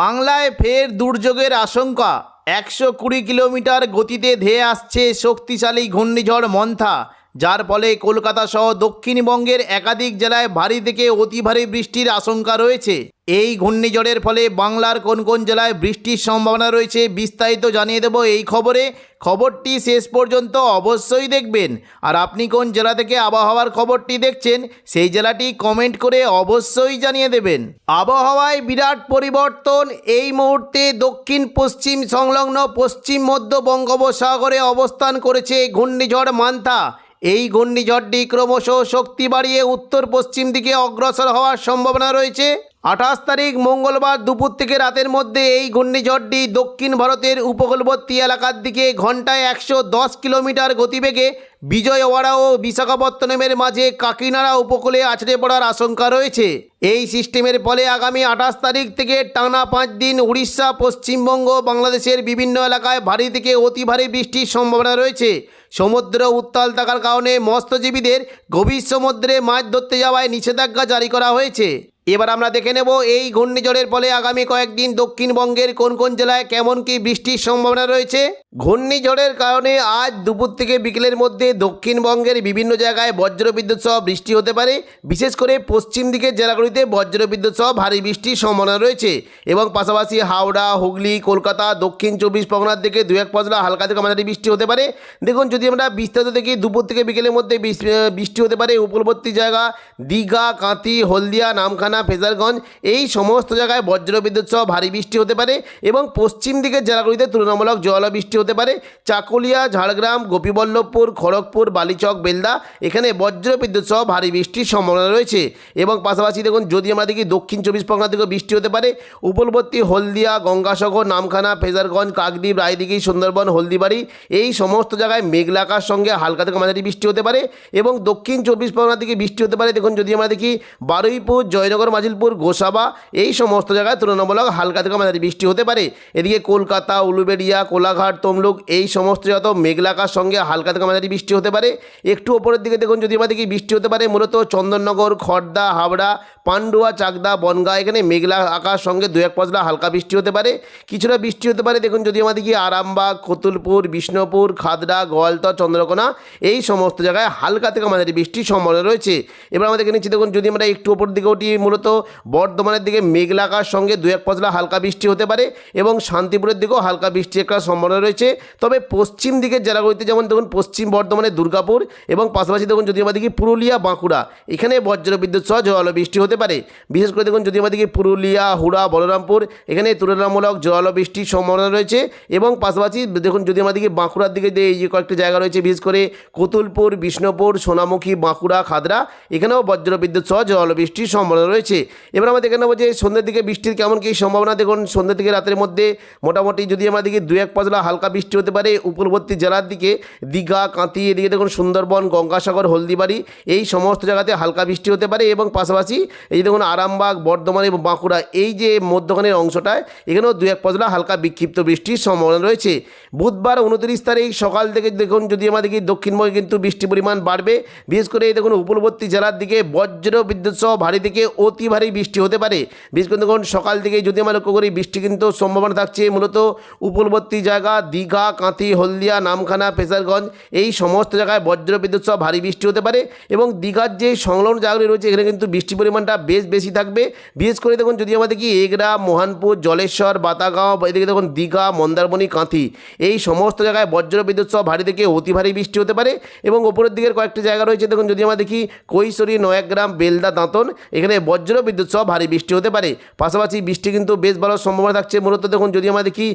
বাংলায় ফের দুর্যোগের আশঙ্কা। একশো কুড়ি কিলোমিটার গতিতে ধেয়ে আসছে শক্তিশালী ঘূর্ণিঝড় মন্থা। যার ফলে কলকাতা সহ দক্ষিণবঙ্গের একাধিক জেলায় ভারী থেকে অতি ভারী বৃষ্টির আশঙ্কা রয়েছে। এই ঘূর্ণিঝড়ের ফলে বাংলার কোন কোন জেলায় বৃষ্টির সম্ভাবনা রয়েছে বিস্তারিত জানিয়ে দেব এই খবরে। খবরটি শেষ পর্যন্ত অবশ্যই দেখবেন। আর আপনি কোন জেলা থেকে আবহাওয়ার খবরটি দেখছেন, সেই জেলাটি কমেন্ট করে অবশ্যই জানিয়ে দেবেন। আবহাওয়ায় বিরাট পরিবর্তন এই মুহূর্তে দক্ষিণ, পশ্চিম সংলগ্ন পশ্চিম, মধ্য বঙ্গোপসাগরে অবস্থান করেছে ঘূর্ণিঝড় মান্থা। এই ঘূর্ণিঝড়টি ক্রমশ শক্তি বাড়িয়ে উত্তর পশ্চিম দিকে অগ্রসর হওয়ার সম্ভাবনা রয়েছে। আঠাশ তারিখ মঙ্গলবার দুপুর থেকে রাতের মধ্যে এই ঘূর্ণিঝড়টি দক্ষিণ ভারতের উপকূলবর্তী এলাকার দিকে ঘন্টায় একশো দশ কিলোমিটার গতিবেগে বিজয়ওয়াড়া ও বিশাখাপত্তনমের মাঝে কাকিনাড়া উপকূলে আছড়ে পড়ার আশঙ্কা রয়েছে। এই সিস্টেমের ফলে আগামী আঠাশ তারিখ থেকে টানা পাঁচ দিন উড়িষ্যা, পশ্চিমবঙ্গ বাংলাদেশের বিভিন্ন এলাকায় ভারী থেকে অতি ভারী বৃষ্টির সম্ভাবনা রয়েছে। সমুদ্র উত্তাল থাকার কারণে মৎস্যজীবীদের গভীর সমুদ্রে মাছ ধরতে যাওয়ায় নিষেধাজ্ঞা জারি করা হয়েছে। এবার আমরা দেখে নেব এই ঘূর্ণিঝড়ের ফলে আগামী কয়েকদিন দক্ষিণবঙ্গের কোন কোন জেলায় কেমন কি বৃষ্টির সম্ভাবনা রয়েছে। ঘূর্ণিঝড়ের কারণে আজ দুপুর থেকে বিকেলের মধ্যে দক্ষিণবঙ্গের বিভিন্ন জায়গায় বজ্রবিদ্যুৎ সহ বৃষ্টি হতে পারে। বিশেষ করে পশ্চিম দিকের জেলাগুলিতে বজ্রবিদ্যুৎ সহ ভারী বৃষ্টির সম্ভাবনা রয়েছে এবং পাশাপাশি হাওড়া, হুগলি, কলকাতা, দক্ষিণ চব্বিশ পরগনার দিকে দু এক পশলা হালকা থেকে মাঝারি বৃষ্টি হতে পারে। দেখুন, যদি আমরা বিস্তারিত দেখি, দুপুর থেকে বিকেলের মধ্যে বৃষ- বৃষ্টি হতে পারে উপকূলবর্তী জায়গা, দীঘা, কাঁথি, হলদিয়া, নামখানা, ফেজারগঞ্জ, এই সমস্ত জায়গায় বজ্রবিদ্যুৎ সহ ভারী বৃষ্টি হতে পারে এবং পশ্চিম দিকের জেলাগুলিতে তুলনামূলক জল বৃষ্টি হতে পারে। চাকুলিয়া, ঝাড়গ্রাম, গোপীবল্লভপুর, খড়গপুর, বালিচক, বেলদা, এখানে বজ্রবিদ্যুৎ সহ ভারী বৃষ্টির সম্ভাবনা রয়েছে। এবং পাশাপাশি দেখুন, যদি আমরা দেখি দক্ষিণ চব্বিশ পরগনা থেকেও বৃষ্টি হতে পারে উপলবর্তী হলদিয়া, গঙ্গাসাগর, নামখানা, ফেজারগঞ্জ, কাকদ্বীপ, রায়দিঘি, সুন্দরবন, হলদিবাড়ি, এই সমস্ত জায়গায় মেঘলাকার সঙ্গে হালকা থেকে মাঝারি বৃষ্টি হতে পারে। এবং দক্ষিণ চব্বিশ পরগনা থেকে বৃষ্টি হতে পারে, দেখুন, যদি আমরা দেখি বারুইপুর, জয়নগর, মাজিলপুর, গোসাবা, এই সমস্ত জায়গায় তুলনামূলক হালকা থেকে মাঝারি বৃষ্টি হতে পারে। এদিকে কলকাতা, উলুবেড়িয়া, কোলাঘাট তমলুক এই সমস্ত যত মেঘলাকার সঙ্গে হালকা থেকে মাঝারি বৃষ্টি হতে পারে। একটু ওপরের দিকে দেখুন, যদি আমাদের বৃষ্টি হতে পারে, মূলত চন্দননগর খড়দা হাবড়া পান্ডুয়া, চাকদা, বনগা, এখানে মেঘলা আকার সঙ্গে দু এক পশলা হালকা বৃষ্টি হতে পারে। কিছুটা বৃষ্টি হতে পারে, দেখুন যদি আমাদের দেখি আরামবাগ, কতুলপুর, বিষ্ণুপুর খাদড়া গোয়ালতর চন্দ্রকোনা, এই সমস্ত জায়গায় হালকা থেকে মাঝারি বৃষ্টির সম্ভাবনা রয়েছে। এবার আমাদের নিচ্ছি, দেখুন যদি আমরা একটু ওপর দিকে উঠি, মূলত বর্ধমানের দিকে মেঘলাকার সঙ্গে দু এক পশলা হালকা বৃষ্টি হতে পারে এবং শান্তিপুরের দিকেও হালকা বৃষ্টি একটা সম্ভাবনা রয়েছে। তবে পশ্চিম দিকের জেলাগুলিতে যেমন দেখুন, পশ্চিম বর্ধমানের দুর্গাপুর এবং পাশাপাশি দেখুন যদি আমরা দেখি পুরুলিয়া, বাঁকুড়া, এখানে বজ্রবিদ্যুৎ সহ জল বৃষ্টি হতে পারে। বিশেষ করে দেখুন যদি আমরা দেখি পুরুলিয়া, হুড়া, বলরামপুর, এখানে তুলনামূলক জল বৃষ্টির সম্ভাবনা রয়েছে এবং পাশাপাশি দেখুন যদি আমরা দেখি বাঁকুড়ার দিকে যে এই যে কয়েকটি জায়গা রয়েছে, বিশেষ করে কতুলপুর, বিষ্ণুপুর, সোনামুখী, বাঁকুড়া, খাদরা, এখানেও বজ্রবিদ্যুৎ সহ জল বৃষ্টির সম্ভাবনা রয়েছে। এবার আমরা দেখে নেব যে সন্ধ্যের দিকে বৃষ্টির কেমন কী সম্ভাবনা। দেখুন সন্ধ্যের থেকে রাতের মধ্যে মোটামুটি যদি আমরা দেখি দু এক পশলা হালকা বৃষ্টি হতে পারে। উপকূলবর্তী জেলার দিকে দীঘা কাঁতি এদিকে দেখুন সুন্দরবন, গঙ্গাসাগর, হলদিবাড়ি এই সমস্ত জায়গাতে হালকা বৃষ্টি হতে পারে এবং পাশাপাশি এই দেখুন আরামবাগ, বর্ধমান এবং বাঁকুড়া এই যে মধ্যখানের অংশটায় এখানেও দু এক পশলা হালকা বিক্ষিপ্ত বৃষ্টির সম্ভাবনা রয়েছে। বুধবার উনত্রিশ তারিখ সকাল থেকে দেখুন যদি দেখি দক্ষিণবঙ্গে কিন্তু বৃষ্টির পরিমাণ বাড়বে, বিশেষ করে এই দেখুন উপকূলবর্তী জেলার দিকে বজ্র বিদ্যুৎ সহ ভারী থেকে অতি ভারী বৃষ্টি হতে পারে। বিশেষ করে দেখুন সকাল থেকে যদি আমরা লক্ষ্য করি বৃষ্টি কিন্তু সম্ভাবনা থাকছে। মূলত উপকূলবর্তী জায়গা দীঘা, কাঁথি, হলদিয়া, নামখানা পেশারগঞ্জ এই সমস্ত জায়গায় বজ্র বিদ্যুৎ সহ ভারী বৃষ্টি হতে পারে এবং দীঘার যে সংলগ্ন জায়গাগুলি রয়েছে, এখানে কিন্তু বৃষ্টির পরিমাণটা বেশ বেশি থাকবে। বিশেষ করে দেখুন, যদি আমরা দেখি এগরা মোহনপুর, জলেশ্বর, বাতাগাঁও এদিকে দেখুন, দীঘা, মন্দারমণি, কাঁথি এই সমস্ত জায়গায় বজ্র বিদ্যুৎ সহ ভারী থেকে অতি ভারী বৃষ্টি হতে পারে এবং ওপরের দিকের কয়েকটি জায়গা রয়েছে, দেখুন, যদি আমরা দেখি কৈশোরী, নয়াগ্রাম, বেলদা, দাঁতন, এখানে বজ্র বিদ্যুৎ সহ ভারী বৃষ্টি হতে পারে। পাশাপাশি বৃষ্টি কিন্তু বেশ ভালো সম্ভাবনা থাকছে। মূলত দেখুন, যদি আমরা দেখি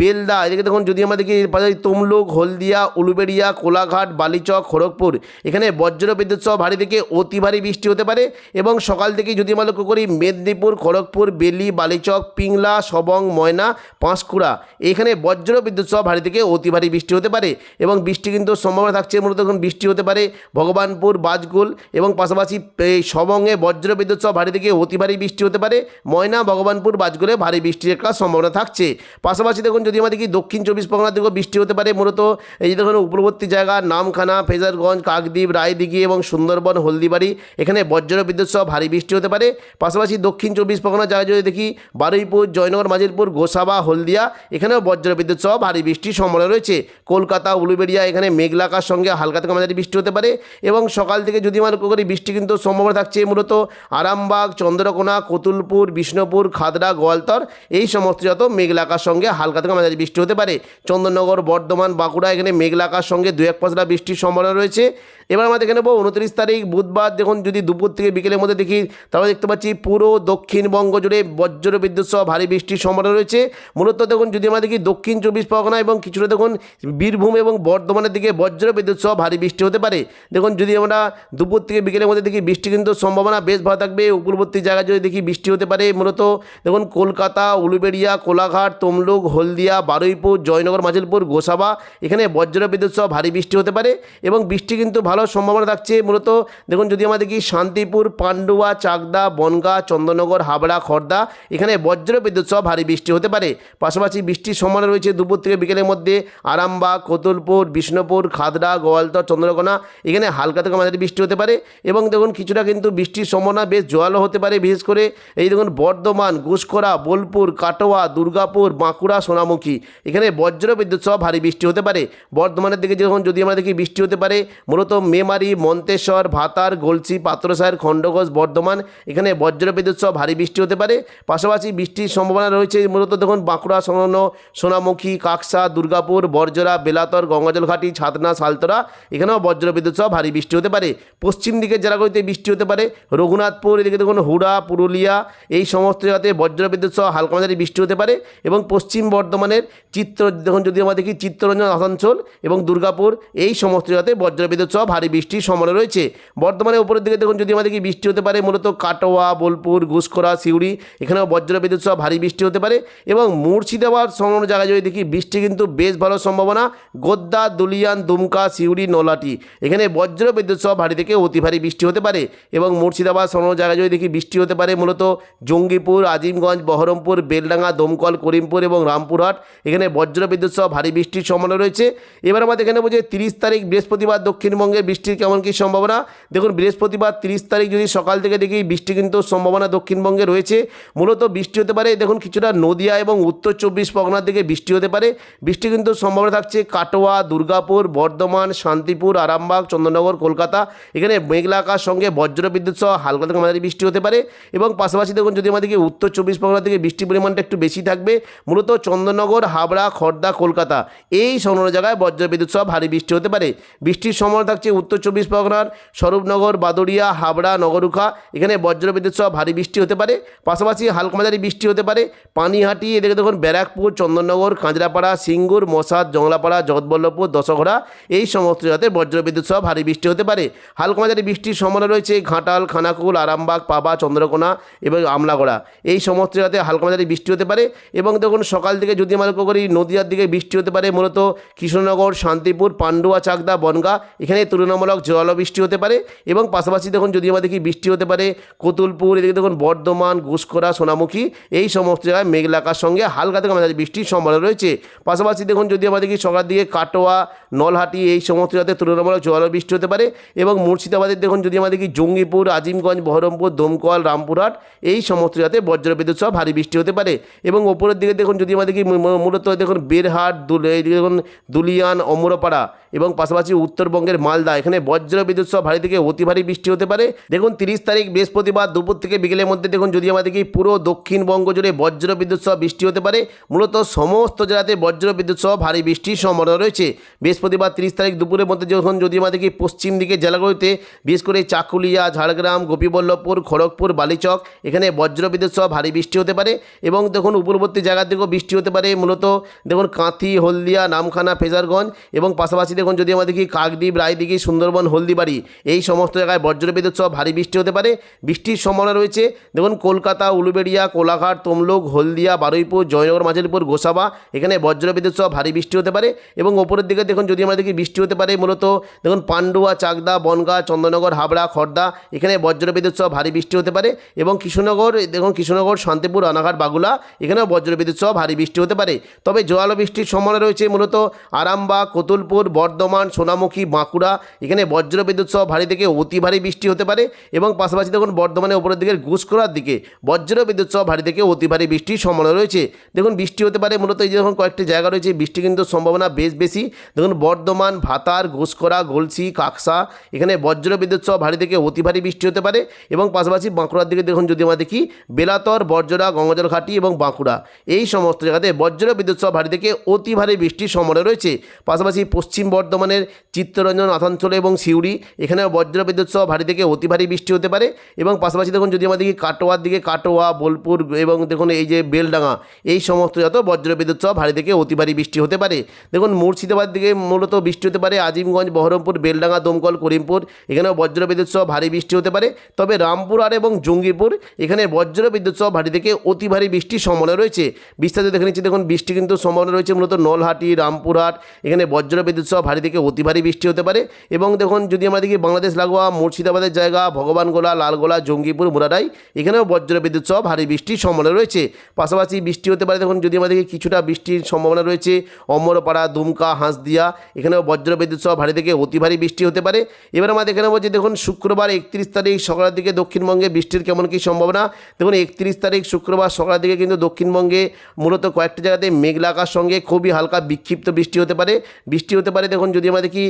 বেলদা, এদিকে দেখুন, যদি আমরা দেখি পাশাপাশি তমলুক, হলদিয়া, উলুবেড়িয়া, কোলাঘাট, বালিচক, খড়গপুর। এখানে বজ্র বিদ্যুৎ সহ ভারী থেকে অতি ভারী বৃষ্টি হতে পারে এবং সকাল থেকে যদি আমরা লক্ষ্য করি, মেদিনীপুর, খড়গপুর, বেলি, বালিচক, পিংলা, সবং, ময়না, পাঁশকুড়া, এখানে বজ্র বিদ্যুৎ সহ ভারী থেকে অতি ভারী বৃষ্টি হতে পারে এবং বৃষ্টি কিন্তু সম্ভাবনা থাকছে, মূলত এখন বৃষ্টি হতে পারে ভগবানপুর, বাজগুল এবং পাশাপাশি সবঙ্গে বজ্র বিদ্যুৎ সহ ভারী থেকে অতি ভারী বৃষ্টি হতে পারে। ময়না, ভগবানপুর, বাজগুলে ভারী বৃষ্টির একটা সম্ভাবনা থাকছে। পাশাপাশি দেখুন যদি আমরা দেখি দক্ষিণ চব্বিশ পরগনা পরগনার দিকেও বৃষ্টি হতে পারে। মূলত এই যে দেখুন, উপরবর্তী জায়গা নামখানা, ফেজারগঞ্জ, কাকদ্বীপ, রায়দিঘি এবং সুন্দরবন, হলদিবাড়ি, এখানে বজ্র বিদ্যুৎ সহ ভারী বৃষ্টি হতে পারে। পাশাপাশি দক্ষিণ চব্বিশ পরগনা জায়গায় যদি দেখি, বারুইপুর, জয়নগর মাজিরপুর গোসাবা, হলদিয়া, এখানেও বজ্র বিদ্যুৎ সহ ভারী বৃষ্টির সম্ভাবনা রয়েছে। কলকাতা, উলুবেড়িয়া, এখানে মেঘলাকার সঙ্গে হালকা থেকে মাঝারি বৃষ্টি হতে পারে এবং সকাল থেকে যদি আমরা লক্ষ্য করি বৃষ্টি কিন্তু সম্ভাবনা থাকছে, মূলত আরামবাগ, চন্দ্রকোনা, কতুলপুর, বিষ্ণুপুর খাদড়া গোয়ালতর, এই সমস্ত যত মেঘলাকার সঙ্গে হালকা থেকে মাঝারি বৃষ্টি হতে পারে। চন্দননগর, বর্ধমান, বাঁকুড়া, এখানে মেঘলাকার সঙ্গে দু এক পাঁচটা বৃষ্টির সম্ভাবনা রয়েছে। এবার আমরা দেখে নেব উনত্রিশ তারিখ, বুধবার। দেখুন, যদি দুপুর থেকে বিকেলের মধ্যে দেখি, তাহলে দেখতে পাচ্ছি পুরো দক্ষিণবঙ্গ জুড়ে বজ্র বিদ্যুৎ সহ ভারী বৃষ্টির সম্ভাবনা রয়েছে। মূলত দেখুন, যদি আমরা দেখি দক্ষিণ চব্বিশ পরগনা এবং কিছুটা দেখুন বীরভূম এবং বর্ধমানের দিকে বজ্র বিদ্যুৎ সহ ভারী বৃষ্টি হতে পারে। দেখুন, যদি আমরা দুপুর থেকে বিকেলের মধ্যে দেখি, বৃষ্টি কিন্তু সম্ভাবনা বেশ ভালো থাকবে। উপরবর্তী জায়গায় যদি দেখি, বৃষ্টি হতে পারে। মূলত দেখুন, কলকাতা, উলুবেড়িয়া, কোলাঘাট, তমলুক, হলদিয়া, বারুইপুর, জয়নগর মাজিলপুর, গোসাবা। এখানে বজ্র বিদ্যুৎ সহ ভারী বৃষ্টি হতে পারে এবং বৃষ্টি কিন্তু ভালো সম্ভাবনা থাকছে। মূলত দেখুন, যদি আমরা দেখি শান্তিপুর, পান্ডুয়া, চাকদা, বনগা চন্দননগর হাবড়া, খর্দা, এখানে বজ্র বিদ্যুৎ সহ ভারী বৃষ্টি হতে পারে। পাশাপাশি বৃষ্টির সম্ভাবনা রয়েছে দুপুর থেকে বিকেলের মধ্যে আরামবাগ কতুলপুর, বিষ্ণুপুর খাদড়া গোয়ালতর, চন্দ্রকোনা, এখানে হালকা থেকে মাঝারি বৃষ্টি হতে পারে এবং দেখুন, কিছুটা কিন্তু বৃষ্টির সম্ভাবনা বেশ জোয়ালো হতে পারে। বিশেষ করে এই দেখুন, বর্ধমান, ঘুষখরা, বোলপুর, কাটোয়া, দুর্গাপুর, বাঁকুড়া, সোনামুখী, এখানে বজ্র বিদ্যুৎ সহ ভারী বৃষ্টি হতে পারে। বর্ধমানের দিকে যখন যদি আমরা দেখি বৃষ্টি হতে পারে, মূলত মেমারি, মন্তেশ্বর, ভাতার গলসি পাত্রসাহের, খণ্ডঘোষ, বর্ধমান, এখানে বজ্র বিদ্যুৎ সহ ভারী বৃষ্টি হতে পারে। পাশাপাশি বৃষ্টির সম্ভাবনা রয়েছে, মূলত দেখুন বাঁকুড়া, সংলগ্ন সোনামুখী, কাকসা, দুর্গাপুর বর্জরা বেলাতর, গঙ্গাজলঘাটি, ছাতনা সালতরা এখানেও বজ্র বিদ্যুৎ সহ ভারী বৃষ্টি হতে পারে। পশ্চিম দিকের জেলাগুলিতে বৃষ্টি হতে পারে। রঘুনাথপুর, এদিকে দেখুন হুড়া, পুরুলিয়া, এই সমস্ত জায়গাতে বজ্র বিদ্যুৎ সহ হালকা মাঝারি বৃষ্টি হতে পারে এবং পশ্চিম বর্ধমানের চিত্র দেখুন যদি আমরা দেখি চিত্তরঞ্জন, আসানসোল এবং দুর্গাপুর, এই সমস্ত জায়গাতে বজ্র বিদ্যুৎ সহ ভারী বৃষ্টির সম্ভাবনা রয়েছে। বর্তমানে উপরের দিকে দেখুন, যদি আমরা দেখি বৃষ্টি হতে পারে, মূলত কাটোয়া, বোলপুর ঘুষখোরা সিউড়ি, এখানেও বজ্র বিদ্যুৎ সহ ভারী বৃষ্টি হতে পারে এবং মুর্শিদাবাদ সংলগ্ন জায়গায় যদি দেখি, বৃষ্টি কিন্তু বেশ ভালো সম্ভাবনা। গোদ্দা, দুলিয়ান, দুমকা, সিউড়ি, নলাটি, এখানে বজ্র বিদ্যুৎ সহ ভারী থেকে অতি ভারী বৃষ্টি হতে পারে এবং মুর্শিদাবাদ সংলগ্ন জায়গায় যদি দেখি, বৃষ্টি হতে পারে মূলত জঙ্গিপুর, আজিমগঞ্জ, বহরমপুর, বেলডাঙ্গা, দমকল, করিমপুর এবং রামপুরহাট। এখানে বজ্র বিদ্যুৎ সহ ভারী বৃষ্টির সম্ভাবনা রয়েছে। এবার আমাদের এখানে বুঝে তিরিশ তারিখ বৃহস্পতিবার দক্ষিণবঙ্গে বৃষ্টির কেমন কী সম্ভাবনা? দেখুন, বৃহস্পতিবার তিরিশ তারিখ যদি সকাল থেকে দেখি বৃষ্টি কিন্তু সম্ভাবনা দক্ষিণবঙ্গে রয়েছে। মূলত বৃষ্টি হতে পারে, দেখুন, কিছুটা নদিয়া এবং উত্তর চব্বিশ পরগনার দিকে বৃষ্টি হতে পারে। বৃষ্টি কিন্তু সম্ভাবনা থাকছে কাটোয়া, দুর্গাপুর, বর্ধমান, শান্তিপুর, আরামবাগ চন্দননগর কলকাতা। এখানে মেঘলা আকাশ সঙ্গে বজ্র বিদ্যুৎ সহ হালকা থেকে মাঝারি বৃষ্টি হতে পারে। এবং পাশাপাশি দেখুন, যদি আমাদেরকে উত্তর চব্বিশ পরগনা থেকে বৃষ্টির পরিমাণটা একটু বেশি থাকবে, মূলত চন্দননগর হাবড়া খড়দা কলকাতা। এই সংলগ্ন জায়গায় বজ্র বিদ্যুৎ সহ ভারী বৃষ্টি হতে পারে। বৃষ্টির সম্ভাবনা থাকছে উত্তর চব্বিশ পরগনার স্বরূপনগর, বাদুড়িয়া, হাবড়া নগরুখা এখানে বজ্র বিদ্যুৎ সহ ভারী বৃষ্টি হতে পারে। পাশাপাশি হালকা মাঝারি বৃষ্টি হতে পারে। পানিহাটি, এদিকে দেখুন ব্যারাকপুর, চন্দননগর, কাঁচরাপাড়া, সিঙ্গুর মশাদ জংলাপাড়া জগৎবল্লভপুর দশঘরা এই সমস্ত জায়গাতে বজ্র বিদ্যুৎ সহ ভারী বৃষ্টি হতে পারে। হালকা মাঝারি বৃষ্টির সম্ভাবনা রয়েছে ঘাটাল, খানাকুল, আরামবাগ, পাবা, চন্দ্রকোনা এবং আমলাগড়া। এই সমস্ত জায়গাতে হালকা মাঝারি বৃষ্টি হতে পারে এবং দেখুন সকাল থেকে যদি আমরা লক্ষ্য করি নদীয়ার দিকে বৃষ্টি হতে পারে, মূলত কৃষ্ণনগর, শান্তিপুর, পান্ডুয়া, চাকদা, বনগা। এখানে তুলনামূলক জল বৃষ্টি হতে পারে এবং পাশাপাশি দেখুন যদি আমরা দেখি বৃষ্টি হতে পারে, কতুলপুর, এদিকে দেখুন বর্ধমান, ঘুষখোরা, সোনামুখী, এই সমস্ত জায়গায় মেঘলাকার সঙ্গে হালকা থেকে মাঝারি বৃষ্টির সম্ভাবনা রয়েছে। পাশাপাশি দেখুন যদি আমরা দেখি সকাল দিকে কাটোয়া, নলহাটি, এই সমস্ত জায়গাতে তুলনামূলক জল বৃষ্টি হতে পারে এবং মুর্শিদাবাদের দেখুন যদি আমরা দেখি জঙ্গিপুর, আজিমগঞ্জ, বহরমপুর, দমকল, রামপুরহাট, এই সমস্ত জায়গাতে বজ্র বিদ্যুৎ সহ ভারী বৃষ্টি হতে পারে। এবং ওপরের দিকে দেখুন যদি আমরা দেখি মূলত দেখুন বেরহাট দুল দেখুন, দুলিয়ান, অমরপাড়া এবং পাশাপাশি উত্তরবঙ্গের মালদা। এখানে বজ্র বিদ্যুৎ সহ ভারী থেকে অতি ভারী বৃষ্টি হতে পারে। দেখুন, তিরিশ তারিখ বৃহস্পতিবার দুপুর থেকে বিকেলের মধ্যে দেখুন, যদি দেখি পুরো দক্ষিণবঙ্গ জুড়ে বজ্র বিদ্যুৎ সহ বৃষ্টি হতে পারে, মূলত সমস্ত জেলাতে বজ্র বিদ্যুৎ সহ ভারী বৃষ্টির সম্ভাবনা রয়েছে। বৃহস্পতিবার তিরিশ তারিখ দুপুরের মধ্যে যখন যদি দেখি পশ্চিম দিকের জেলাগুলিতে, বিশেষ করে চাকুলিয়া, ঝাড়গ্রাম, গোপীবল্লভপুর, খড়গপুর, বালিচক, এখানে বজ্র বিদ্যুৎ সহ ভারী বৃষ্টি হতে পারে এবং দেখুন, উপরবর্তী জায়গার দিকেও বৃষ্টি হতে পারে। মূলত দেখুন কাঁথি, হলদিয়া, নামখানা, ফেজারগঞ্জ এবং পাশাপাশি দেখুন যদি আমরা দেখি কাকদ্বীপ, রায়দিঘি, সুন্দরবন, হলদিবাড়ি, এই সমস্ত জায়গায় বজ্র বিদ্যুৎ সহ ভারী বৃষ্টি হতে পারে। বৃষ্টির সম্ভাবনা রয়েছে। দেখুন কলকাতা, উলুবেড়িয়া, কোলাঘাট, তমলুক, হলদিয়া, বারুইপুর, জয়নগর মাঝেরপুর গোসাবা, এখানে বজ্র বিদ্যুৎ সহ ভারী বৃষ্টি হতে পারে এবং ওপরের দিকে দেখুন যদি আমরা দেখি বৃষ্টি হতে পারে মূলত দেখুন পান্ডুয়া, চাকদা, বনগা চন্দননগর হাবড়া, খর্দা, এখানে বজ্র বিদ্যুৎ সহ ভারী বৃষ্টি হতে পারে এবং কৃষ্ণনগর, দেখুন কৃষ্ণনগর, শান্তিপুর, রানাঘাট, বাগুলা, এখানেও বজ্র বিদ্যুৎ সহ ভারী বৃষ্টি হতে পারে। তবে জোয়ালো বৃষ্টি বৃষ্টির সম্ভাবনা রয়েছে মূলত আরামবাগ, কতুলপুর, বর্ধমান, সোনামুখী, বাঁকুড়া। এখানে বজ্রবিদ্যুৎ সহ ভারী থেকে অতি ভারী বৃষ্টি হতে পারে এবং পাশাপাশি দেখুন বর্ধমানের উপরের দিকের ঘুষখোরার দিকে বজ্রবিদ্যুৎ সহ ভারী থেকে অতি ভারী বৃষ্টির সম্ভাবনা রয়েছে। দেখুন বৃষ্টি হতে পারে মূলত এই যে দেখুন কয়েকটি জায়গা রয়েছে, বৃষ্টি কিন্তু সম্ভাবনা বেশ বেশি। দেখুন বর্ধমান, ভাতার, ঘুষখোরা, গলসি, কাকসা, এখানে বজ্রবিদ্যুৎ সহ ভারী থেকে অতি ভারী বৃষ্টি হতে পারে এবং পাশাপাশি বাঁকুড়ার দিকে দেখুন যদি আমরা দেখি, বেলাতর, বর্জরা, গঙ্গাজল ঘাটি এবং বাঁকুড়া। এই সমস্ত জায়গাতে বজ্র বিদ্যুৎ সহ ভারী থেকে অতি ভারী বৃষ্টির সম্ভাবনা রয়েছে। পাশাপাশি পশ্চিম বর্ধমানের চিত্তরঞ্জন, আসানসোল এবং সিউড়ি, এখানেও বজ্র বিদ্যুৎ সহ ভারী থেকে অতি ভারী বৃষ্টি হতে পারে। এবং পাশাপাশি দেখুন, যদি আমরা দেখি কাটোয়ার দিকে কাটোয়া, বোলপুর এবং দেখুন, এই যে বেলডাঙ্গা, এই সমস্ত যত বজ্র বিদ্যুৎ সহ ভারী থেকে অতি ভারী বৃষ্টি হতে পারে। দেখুন, মুর্শিদাবাদ দিকে মূলত বৃষ্টি হতে পারে, আজিমগঞ্জ, বহরমপুর, বেলডাঙ্গা, দমকল, করিমপুর, এখানেও বজ্র বিদ্যুৎ সহ ভারী বৃষ্টি হতে পারে। তবে রামপুরহাট এবং জঙ্গিপুর, এখানে বজ্র বিদ্যুৎ সহ ভারী থেকে অতি ভারী বৃষ্টির সম্ভাবনা রয়েছে। বিস্তারিত দেখে নিচ্ছি, দেখুন, বৃষ্টি কিন্তু সম্ভাবনা রয়েছে। মূলত নলহাটি, রামপুরহাট, এখানে বজ্র বিদ্যুৎ সহ ভারী থেকে অতি ভারী বৃষ্টি হতে পারে। এবং দেখুন, যদি আমরা দেখি বাংলাদেশ, লাগোয়া, মুর্শিদাবাদের জায়গা, ভগবানগোলা, লালগোলা, জঙ্গিপুর মুরারাই এখানেও বজ্র বিদ্যুৎ সহ ভারী বৃষ্টির সম্ভাবনা রয়েছে। পাশাপাশি বৃষ্টি হতে পারে, দেখুন, যদি আমরা দেখি কিছুটা বৃষ্টির সম্ভাবনা রয়েছে, অমরপাড়া, দুমকা, হাঁসদিয়া, এখানেও বজ্র বিদ্যুৎ সহ ভারী থেকে অতি ভারী বৃষ্টি হতে পারে। এবার আমরা দেখে নেব যে, দেখুন, শুক্রবার একত্রিশ তারিখ, সকালের দিকে দক্ষিণবঙ্গে বৃষ্টির কেমন কী সম্ভাবনা। দেখুন, একত্রিশ তারিখ, শুক্রবার সকালের দিকে কিন্তু দক্ষিণবঙ্গে মূলত কয়েকটি জায়গাতে মেঘলা আকাশ সঙ্গে খুবই হালকা বিক্ষিপ্ত বৃষ্টি হতে পারে। বৃষ্টি হতে পারে দেখুন যদি আমরা দেখি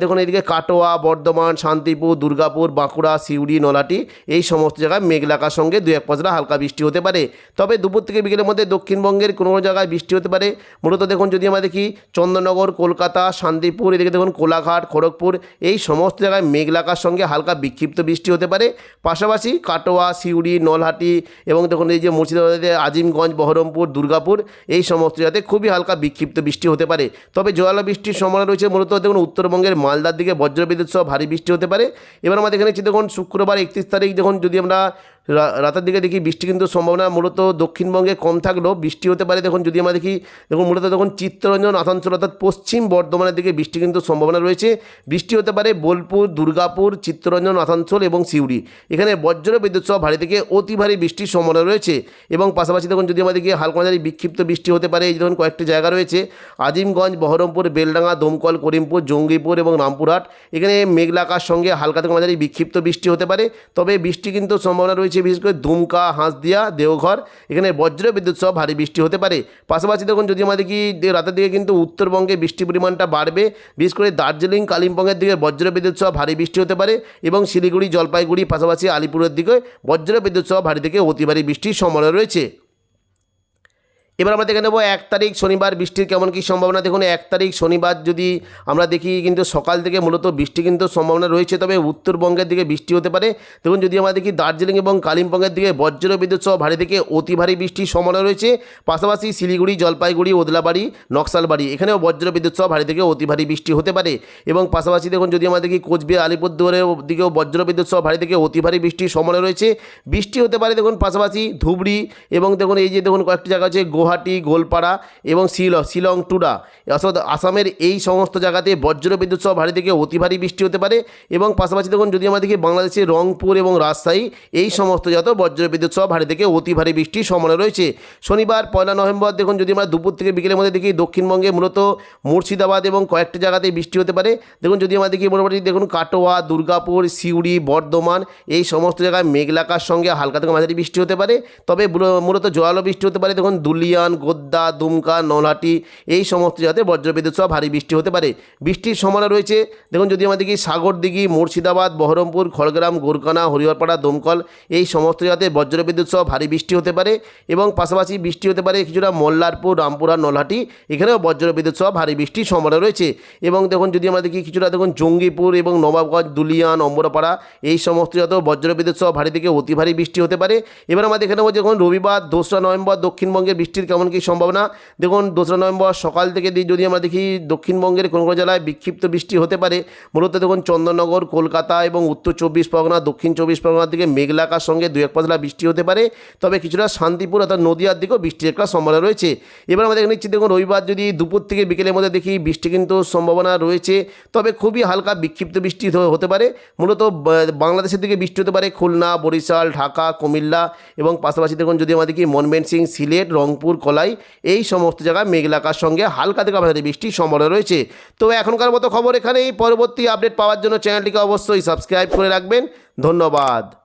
দেখুন এদিকে কাটোয়া, বর্ধমান, শান্তিপুর, দুর্গাপুর, বাঁকুড়া, সিউড়ি, নলাটি এই সমস্ত জায়গায় মেঘলাকার সঙ্গে দু এক পশলা হালকা বৃষ্টি হতে পারে। তবে দুপুর থেকে বিকেলের মধ্যে দক্ষিণবঙ্গের কোনো কোনো জায়গায় বৃষ্টি হতে পারে। মূলত দেখুন যদি আমরা দেখি, চন্দ্রনগর, কলকাতা, শান্তিপুর, এদিকে দেখুন কোলাঘাট, খড়গপুর, এই সমস্ত জায়গায় মেঘলাকার সঙ্গে হালকা বিক্ষিপ্ত বৃষ্টি হতে পারে। পাশাপাশি কাটোয়া, সিউড়ি, নলহাটি এবং দেখুন এই যে মুর্শিদাবাদের আজিমগঞ্জ, বহরমপুর, দুর্গাপুর, এই সমস্ত জায়গাতে খুবই হালকা বিক্ষিপ্ত বৃষ্টি হতে পারে। তবে জোয়ালা বৃষ্টির সম্ভাবনা রয়েছে। মূলত দেখুন, উত্তরবঙ্গের মালদার দিকে বজ্রবিদ্যুৎ সহ ভারী বৃষ্টি হতে পারে। এবার আমাদের এখানে দেখুন শুক্রবার একত্রিশ তারিখ যখন যদি আমরা রাতের দিকে দেখি বৃষ্টি কিন্তু সম্ভাবনা মূলত দক্ষিণবঙ্গে কম থাকলেও বৃষ্টি হতে পারে। দেখুন, যদি আমরা দেখি, দেখুন, মূলত দেখুন চিত্তরঞ্জন, আসানসোল অর্থাৎ পশ্চিম বর্ধমানের দিকে বৃষ্টি কিন্তু সম্ভাবনা রয়েছে। বৃষ্টি হতে পারে বোলপুর, দুর্গাপুর, চিত্তরঞ্জন, আসানসোল এবং সিউড়ি। এখানে বজ্র বিদ্যুৎ সহ ভারী থেকে অতি ভারী বৃষ্টির সম্ভাবনা রয়েছে এবং পাশাপাশি দেখুন, যদি আমরা দেখি হালকা মাঝারি বিক্ষিপ্ত বৃষ্টি হতে পারে, এই ধরুন কয়েকটি জায়গা রয়েছে। আজিমগঞ্জ, বহরমপুর, বেলডাঙ্গা, দমকল, করিমপুর, জঙ্গিপুর এবং রামপুরহাট। এখানে মেঘলাকার সঙ্গে হালকা থেকে মাঝারি বিক্ষিপ্ত বৃষ্টি হতে পারে। তবে বৃষ্টি কিন্তু সম্ভাবনা রয়েছে বিশেষ করে দুমকা হাঁসদিয়া, দেওঘর। এখানে বজ্র বিদ্যুৎ সহ ভারী বৃষ্টি হতে পারে। পাশাপাশি দেখুন, যদি আমাদের কি রাতের দিকে কিন্তু উত্তরবঙ্গে বৃষ্টির পরিমাণটা বাড়বে, বিশেষ করে দার্জিলিং, কালিম্পংয়ের দিকে বজ্র বিদ্যুৎ সহ ভারী বৃষ্টি হতে পারে এবং শিলিগুড়ি, জলপাইগুড়ি, পাশাপাশি আলিপুরের দিকে বজ্র বিদ্যুৎ সহ ভারী থেকে অতি ভারী বৃষ্টির সম্ভাবনা রয়েছে। এবার আমরা দেখে নেব এক তারিখ শনিবার বৃষ্টির কেমন কী সম্ভাবনা। দেখুন, এক তারিখ শনিবার যদি আমরা দেখি কিন্তু সকাল থেকে মূলত বৃষ্টি কিন্তু সম্ভাবনা রয়েছে, তবে উত্তরবঙ্গের দিকে বৃষ্টি হতে পারে। দেখুন, যদি আমরা দেখি দার্জিলিং এবং কালিম্পংয়ের দিকে বজ্র বিদ্যুৎ সহ ভারী থেকে অতি ভারী বৃষ্টির সম্ভাবনা রয়েছে। পাশাপাশি শিলিগুড়ি, জলপাইগুড়ি, ওদলাবাড়ি, নকশালবাড়ি, এখানেও বজ্র বিদ্যুৎ সহ ভারী থেকে অতি ভারী বৃষ্টি হতে পারে। এবং পাশাপাশি দেখুন, যদি আমরা দেখি কোচবিহার আলিপুরদুয়ারের দিকেও বজ্র বিদ্যুৎ সহ ভারী থেকে অতি ভারী বৃষ্টির সম্ভাবনা রয়েছে। বৃষ্টি হতে পারে, দেখুন, পাশাপাশি ধুবড়ি এবং দেখুন, এই যে দেখুন, কয়েকটি জায়গা আছে গুয়াহাটি, গোলপাড়া এবং শিলং শিলং, টুডা। অর্থাৎ আসামের এই সমস্ত জায়গাতে বজ্র বিদ্যুৎ সহ ভারী থেকে অতি ভারী বৃষ্টি হতে পারে এবং পাশাপাশি দেখুন, যদি দেখি বাংলাদেশের রংপুর এবং রাজশাহী এই সমস্ত যত বজ্র বিদ্যুৎ সহ ভারী থেকে অতি ভারী বৃষ্টির সম্ভাবনা রয়েছে। শনিবার, পয়লা নভেম্বর, দেখুন, যদি আমরা দুপুর থেকে বিকেলের মধ্যে দেখি, দক্ষিণবঙ্গে মূলত মুর্শিদাবাদ এবং কয়েকটি জায়গাতে বৃষ্টি হতে পারে। দেখুন, যদি আমরা দেখি, মোটামুটি দেখুন, কাটোয়া, দুর্গাপুর, সিউড়ি, বর্ধমান এই সমস্ত জায়গায় মেঘলাকার সঙ্গে হালকা থেকে মাঝারি বৃষ্টি হতে পারে। তবে মূলত জোয়ালো বৃষ্টি হতে পারে। দেখুন দুলিয়ান গোদ্দা, দুমকা নলহাটি এই সমস্ত জায়গাতে বজ্রবিদ্যুৎ সহ ভারী বৃষ্টি হতে পারে। বৃষ্টির সম্ভাবনা রয়েছে। দেখুন, যদি দেখি সাগরদিঘি, মুর্শিদাবাদ, বহরমপুর, খড়গ্রাম গোরকানা হরিহরপাড়া, দমকল, এই সমস্ত জায়গাতে বজ্রবিদ্যুৎ সহ ভারী বৃষ্টি হতে পারে এবং পাশাপাশি বৃষ্টি হতে পারে কিছুটা মল্লারপুর রামপুরা নলহাটি, এখানেও বজ্রবিদ্যুৎ সহ ভারী বৃষ্টির সম্ভাবনা রয়েছে। এবং দেখুন, যদি আমরা দেখি কিছুটা দেখুন, জঙ্গিপুর এবং নবাবগঞ্জ, দুলিয়ান অম্বরপাড়া এই সমস্ত যত বজ্রবিদ্যুৎ সহ ভারী থেকে অতি ভারী বৃষ্টি হতে পারে। এবার আমরা দেখে নেব যখন রবিবার, দোসরা নভেম্বর দক্ষিণবঙ্গের বৃষ্টির কেমন কী সম্ভাবনা। দেখুন, দোসরা নভেম্বর সকাল থেকে যদি আমরা দেখি, দক্ষিণবঙ্গের কোনো কোনো জেলায় বিক্ষিপ্ত বৃষ্টি হতে পারে। মূলত দেখুন, চন্দননগর, কলকাতা এবং উত্তর চব্বিশ পরগনা, দক্ষিণ চব্বিশ পরগনার দিকে মেঘলাকার সঙ্গে দু এক পাতলা বৃষ্টি হতে পারে। তবে কিছুটা শান্তিপুর অর্থাৎ নদীয়ার দিকেও বৃষ্টির একটা সম্ভাবনা রয়েছে। এবার আমরা দেখে নিচ্ছি, দেখুন, রবিবার যদি দুপুর থেকে বিকেলের মধ্যে দেখি, বৃষ্টি কিন্তু সম্ভাবনা রয়েছে। তবে খুবই হালকা বিক্ষিপ্ত বৃষ্টি হতে পারে। মূলত বাংলাদেশের দিকে বৃষ্টি হতে পারে খুলনা, বরিশাল, ঢাকা, কুমিল্লা এবং পাশাপাশি দেখুন, যদি আমরা দেখি মনমেন সিং, সিলেট, রংপুর খড়গপুর কলাই, এই সমস্ত জায়গায় মেঘলাকার সঙ্গে হালকা থেকে ভারী বৃষ্টির সম্ভাবনা রয়েছে। তো এখনকার মতো খবর এখানেই। পরবর্তী আপডেট পাওয়ার জন্য চ্যানেলটিকে অবশ্যই সাবস্ক্রাইব করে রাখবেন। ধন্যবাদ।